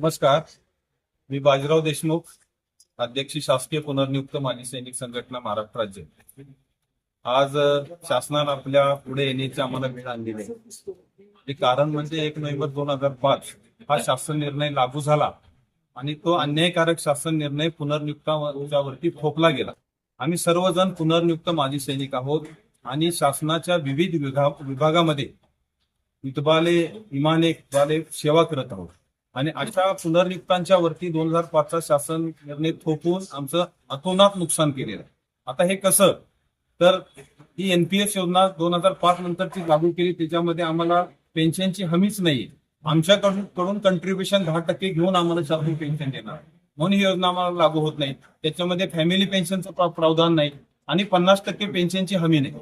नमस्कार. मी बाजीराव देशमुख अध्यक्ष शासकीय पुनर्नियुक्त माजी सैनिक संघटना महाराष्ट्र राज्य. आज शासनानं आपल्या पुढे येण्याची आम्हाला वेळ आणलेली आहे. कारण म्हणजे एक नोव्हेंबर दोन हजार पाच हा शासन निर्णय लागू झाला आणि तो अन्यायकारक शासन निर्णय पुनर्नियुक्तावरती ठोकला गेला. आम्ही सर्वजण पुनर्नियुक्त माजी सैनिक आहोत आणि शासनाच्या विविध विभागामध्ये इतबाले इमाने वाले सेवा करत आहोत. आणि अशा पुनर्नियुक्तांच्या वरती दोन हजार पाचचा शासन निर्णय थोपवून आमचं अतोनात नुकसान केलेलं आहे. आता हे कसं? तर ही एनपीएस योजना दोन हजार पाच नंतरची लागू केली त्याच्यामध्ये आम्हाला पेन्शनची हमीच नाही आमच्याकडून कडून कंट्रीब्युशन दहा टक्के घेऊन आम्हाला शासन पेन्शन देणार म्हणून ही योजना आम्हाला लागू होत नाही. त्याच्यामध्ये फॅमिली पेन्शनचं प्रावधान नाही आणि पन्नास टक्के पेन्शनची हमी नाही.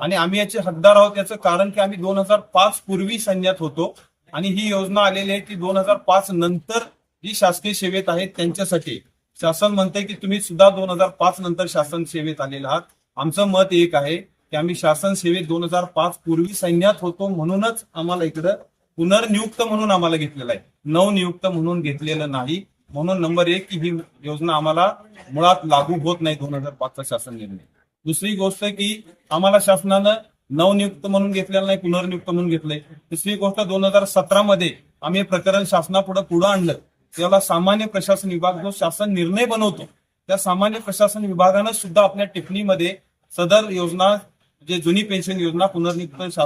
आणि आम्ही याचे हकदार आहोत याचं कारण की आम्ही दोन हजार पाच पूर्वी सैन्यात होतो. आणि ही योजना आलेली आहे की दोन हजार पाच नंतर जी शासकीय सेवेत आहेत त्यांच्यासाठी. शासन म्हणते की तुम्ही सुद्धा दोन हजार पाच नंतर शासन सेवेत आलेला आहात. आमचं मत एक आहे की आम्ही शासन सेवेत दोन हजार पाच पूर्वी सैन्यात होतो म्हणूनच आम्हाला इकडं पुनर्नियुक्त म्हणून आम्हाला घेतलेलं आहे. नवनियुक्त म्हणून घेतलेलं नाही. म्हणून नंबर एक की ही योजना आम्हाला मुळात लागू होत नाही दोन हजार पाचचा शासन निर्णय. दुसरी गोष्ट की आम्हाला शासनानं नवनियुक्त म्हणून घेतलेलं नाही पुनर्नियुक्त म्हणून घेतलंय. दुसरी गोष्ट दोन हजार सतरा मध्ये आम्ही हे प्रकरण शासनापुढे पुढे आणलं. त्याला सामान्य प्रशासन विभाग जो शासन निर्णय बनवतो त्या सामान्य प्रशासन विभागानं सुद्धा आपल्या टिप्पणीमध्ये सदर योजना जे जुनी पेन्शन योजना पुनर्नियुक्त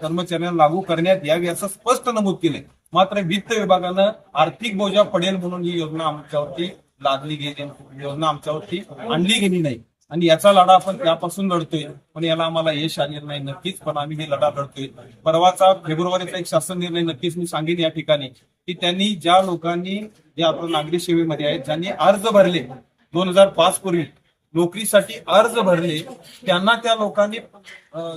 कर्मचाऱ्यांना लागू करण्यात यावी असं स्पष्ट नमूद केलंय. मात्र वित्त विभागानं आर्थिक बोजा पडेल म्हणून ही योजना आमच्यावरती लादली गेली योजना आमच्यावरती आणली गेली नाही. आणि याचा लढा आपण त्यापासून लढतोय पण याला आम्हाला यश आलेलं नाही नक्कीच पण आम्ही हे लढा लढतोय. परवाचा फेब्रुवारीचा एक शासन निर्णय नक्कीच मी सांगेन या ठिकाणी की त्यांनी ज्या लोकांनी जे आपल्या नागरी सेवेमध्ये आहेत ज्यांनी अर्ज भरले दोन हजार पाच पूर्वी नोकरीसाठी अर्ज भरले त्यांना त्या लोकांनी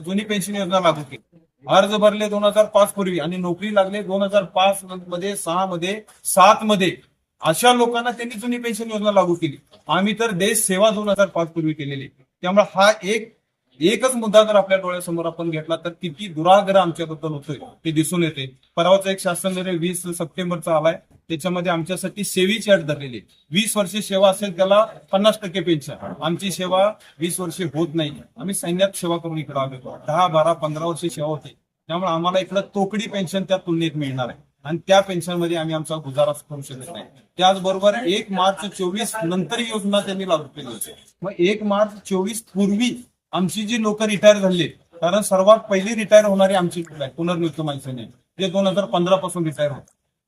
जुनी पेन्शन योजना लागू केली. अर्ज भरले दोन हजार पाच पूर्वी आणि नोकरी लागले दोन हजार पाच मध्ये सहा मध्ये सात मध्ये. अशा लोकांना त्यांनी जुनी पेन्शन योजना लागू केली. आम्ही तर देश सेवा दोन हजार पाच पूर्वी केलेली. त्यामुळे हा एक एकच मुद्दा जर आपल्या डोळ्यासमोर आपण घेतला तर किती दुराग्रह आमच्याबद्दल होतोय ते दिसून येते. परवाचा एक शासन निर्णय वीस सप्टेंबरचा आलाय. त्याच्यामध्ये आमच्यासाठी सेवेची अट धरलेली वीस वर्षे सेवा असेल त्याला पन्नास टक्के पेन्शन. आमची सेवा वीस वर्षे होत नाही. आम्ही सैन्यात सेवा करून इकडे आलो दहा बारा पंधरा वर्षे सेवा होते. त्यामुळे आम्हाला इकडं तोकडी पेन्शन त्या तुलनेत मिळणार आहे. आणि त्या पेन्शनमध्ये आम्ही आमचा गुजारा करू शकत नाही. त्याचबरोबर एक मार्च चोवीस नंतर योजना त्यांनी लागू केली होती. मग एक मार्च चोवीस पूर्वी आमची जी लोक रिटायर झाली कारण सर्वात पहिली रिटायर होणारी आमची लोक आहे पुनर्नियुक्त माणसाने जे दोन हजार पंधरा पासून रिटायर होत.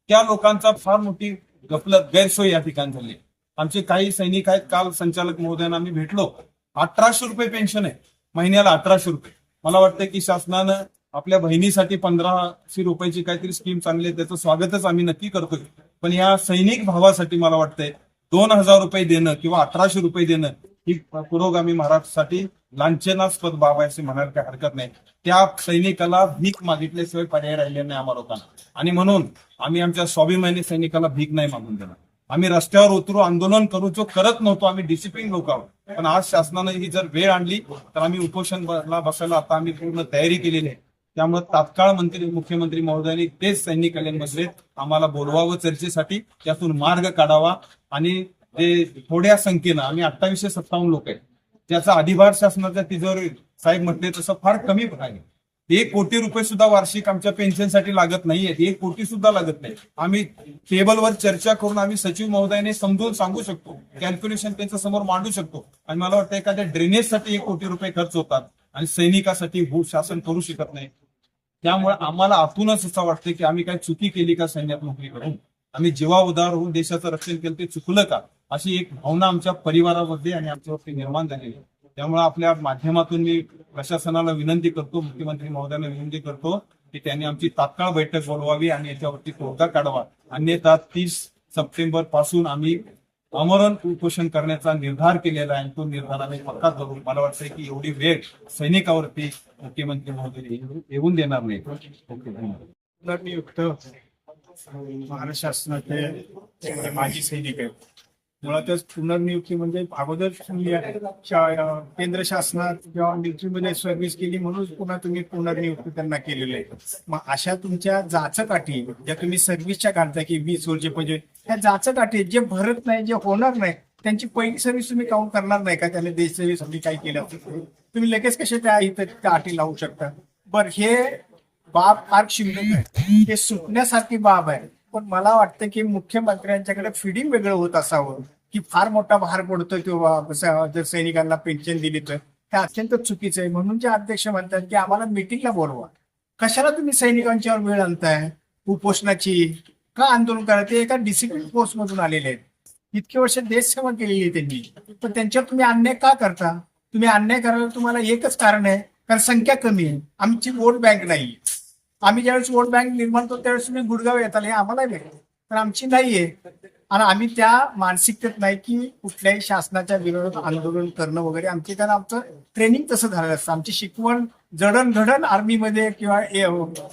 त्या लोकांचा फार मोठी गफलत गैरसोय या ठिकाणी झाली. आमचे काही सैनिक आहेत काल संचालक महोदयांना आम्ही भेटलो. अठराशे रुपये पेन्शन आहे. महिन्याला अठराशे रुपये. मला वाटतं की शासनानं आपल्या बहिणीसाठी पंधराशे रुपयाची काहीतरी स्कीम चांगली आहे त्याचं स्वागतच आम्ही नक्की करतोय. पण या सैनिक भावासाठी मला वाटतंय दोन हजार रुपये देणं किंवा अठराशे रुपये देणं ही पुरोगामी महाराष्ट्रासाठी लांछनास्पद बाब आहे असे म्हणायला काही हरकत नाही. त्या सैनिकाला भीक मागितल्याशिवाय पर्याय राहिले नाही आम्हा लोकांना. आणि म्हणून आम्ही आमच्या स्वाभिमानी सैनिकाला भीक नाही मागून देणार. आम्ही रस्त्यावर उतरू आंदोलन करू जो करत नव्हतो आम्ही डिसिप्लिन लोक आहोत पण आज शासनाने ही जर वेळ आणली तर आम्ही उपोषणला बसायला आता आम्ही पूर्ण तयारी केलेली आहे. त्यामुळे तात्काळ मंत्री मुख्यमंत्री महोदयांनी तेच सैनिक कल्याण बसलेत आम्हाला बोलवावं चर्चेसाठी त्यातून मार्ग काढावा आणि जे थोड्या संख्येनं आम्ही अठ्ठावीसशे सत्तावन्न लोक आहेत त्याचा अधिभार शासनाच्या तिजोरी साहेब म्हटले तसं फार कमी आहे एक कोटी रुपये सुद्धा वार्षिक आमच्या पेन्शनसाठी लागत नाहीये. एक कोटी सुद्धा लागत नाही. आम्ही टेबलवर चर्चा करून आम्ही सचिव महोदयाने समजून सांगू शकतो कॅल्क्युलेशन त्यांच्यासमोर मांडू शकतो. आणि मला वाटतं एखाद्या ड्रेनेजसाठी एक कोटी रुपये खर्च होतात आणि सैनिकासाठी भू शासन करू शकत नाही. त्यामुळे आम्हाला आतूनच असं वाटतं की आम्ही काय चुकी केली का सैन्यात नोकरी करून? आम्ही जीवा उदार होऊन देशाचं रक्षण केलं ते चुकलं का? अशी एक भावना आमच्या परिवारामध्ये आणि आमच्यावरती निर्माण झालेली आहे. त्यामुळे आपल्या माध्यमातून मी प्रशासनाला विनंती करतो मुख्यमंत्री महोदयांना विनंती करतो की त्यांनी आमची तात्काळ बैठक बोलवावी आणि याच्यावरती तोडगा काढावा. अन्यथा तीस सप्टेंबरपासून आम्ही आमरण उपोषण करण्याचा निर्धार केलेला आहे. आणि तो निर्धार आम्ही पक्का करू मला वाटतंय की एवढी वेळ सैनिकावरती मुख्यमंत्री महोदय येऊन देणार नाही. युक्त महाराष्ट्र शासनाचे माजी सैनिक आहेत. मुळातच पुनर्नियुक्ती म्हणजे अगोदर केंद्र शासनात किंवा मिलिटरीमध्ये म्हणजे सर्व्हिस केली म्हणून पुन्हा तुम्ही पुनर्नियुक्ती त्यांना केलेली आहे. मग अशा तुमच्या जाचकाठी ज्या तुम्ही सर्व्हिसच्या काढता की वीस वर्ष म्हणजे ह्या जाचकाठी जे भरत नाही जे होणार नाही त्यांची पहिली सर्व्हिस तुम्ही काउंट करणार नाही का? त्याने देश सेवेसाठी काही केलं? तुम्ही लगेच कसे त्या इथं त्या अटी लावू शकता? बर हे बाब फार शिल्लक आहे. हे सुटण्यासारखी बाब आहे. पण मला वाटतं की मुख्यमंत्र्यांच्याकडे फिडिंग वेगळं होत असावं. की फार मोठा भार पडतोय किंवा जर सैनिकांना पेन्शन दिली तर. हे अत्यंत चुकीचं आहे. म्हणून जे अध्यक्ष म्हणतात की आम्हाला मिटिंगला बोलवा. कशाला तुम्ही सैनिकांच्यावर वेळ आणताय? उपोषणाची का आंदोलन करा? ते एका डिसिप्लिन फोर्स मधून आलेले आहेत. इतकी वर्ष देशसेवा केलेली आहे त्यांनी. पण त्यांच्यावर तुम्ही अन्याय का करता? तुम्ही अन्याय करायला तुम्हाला एकच कारण आहे. कारण संख्या कमी आहे. आमची वोट बँक नाही. आम्ही ज्यावेळेस वोट बँक निर्माण करतो त्यावेळेस तुम्ही गुडगाव येताल हे आम्हाला भेटतो तर आमची नाहीये. आणि आम्ही त्या मानसिकतेत नाही की कुठल्याही शासनाच्या विरोधात आंदोलन करणं वगैरे. आमचे कारण आमचं ट्रेनिंग तसं झालेलं असतं. आमची शिकवण जडणघडण आर्मीमध्ये किंवा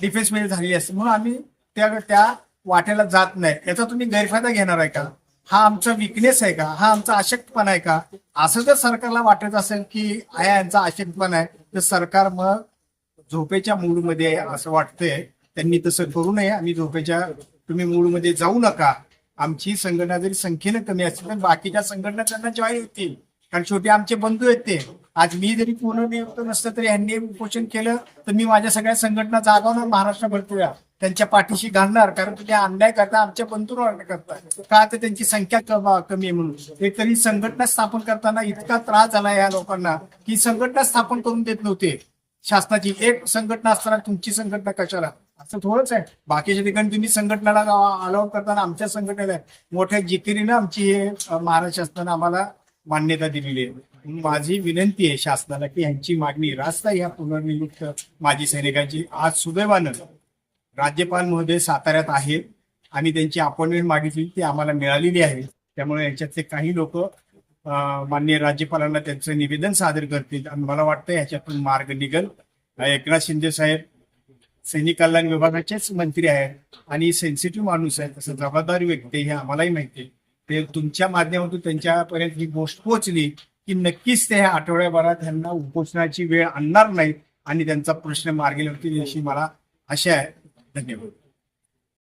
डिफेन्समध्ये हो, झालेली असते. म्हणून आम्ही त्या त्या वाटेला जात नाही. याचा तुम्ही गैरफायदा घेणार आहे का? हा आमचा विकनेस आहे का? हा आमचा अशक्तपणा आहे का? असं जर सरकारला वाटत असेल की आया यांचा अशक्तपणा आहे तर सरकार मग झोपेच्या मूडमध्ये असं वाटतंय. त्यांनी तसं करू नये. आम्ही झोपेच्या तुम्ही मूळमध्ये जाऊ नका. आमची संघटना जरी संख्येनं कमी असतील पण बाकीच्या संघटना त्यांना जॉईन होतील. कारण शेवटी आमचे बंधू आहेत ते. आज मी जरी पूर्ण नसतं तरी यांनी उपोषण केलं तर मी माझ्या सगळ्या संघटना जागवणार महाराष्ट्र तुया त्यांच्या पाठीशी घालणार कारण तुम्ही अन्याय करता आमच्या बंधूंवर अन्याय करता का तर त्यांची संख्या कमी आहे म्हणून. एक तरी संघटना स्थापन करताना इतका त्रास झाला या लोकांना की संघटना स्थापन करून देत नव्हते. शासनाची एक संघटना असताना तुमची संघटना कशाला? असं थोडंच आहे. बाकीच्या ठिकाणी तुम्ही संघटनेला अलाउड करताना आमच्या संघटनेला मोठ्या जिकिरीनं आमची हे महाराष्ट्र शासनानं आम्हाला मान्यता दिलेली आहे. माझी विनंती आहे शासनाला की यांची मागणी रास्त या पुनर्नियुक्त माजी सैनिकांची. आज सुदैवानं राज्यपाल महोदय साताऱ्यात आहेत आणि त्यांची अपॉइंटमेंट मागितली ती आम्हाला मिळालेली आहे. त्यामुळे याच्यातले काही लोक माननीय राज्यपालांना त्यांचं निवेदन सादर करतील. आणि मला वाटतं याच्यातून मार्ग निघल. एकनाथ शिंदे साहेब सैनिक कल्याण विभागाचेच मंत्री आहेत आणि सेन्सिटिव्ह माणूस आहे तसं जबाबदारी व्यक्ती हे आम्हालाही माहिती ते तुमच्या माध्यमातून त्यांच्यापर्यंत ही गोष्ट पोहोचली की नक्कीच ते ह्या आठवड्याभरात त्यांना उपोषणाची वेळ आणणार नाहीत आणि त्यांचा प्रश्न मार्गी लावतील अशी मला आशा आहे. धन्यवाद.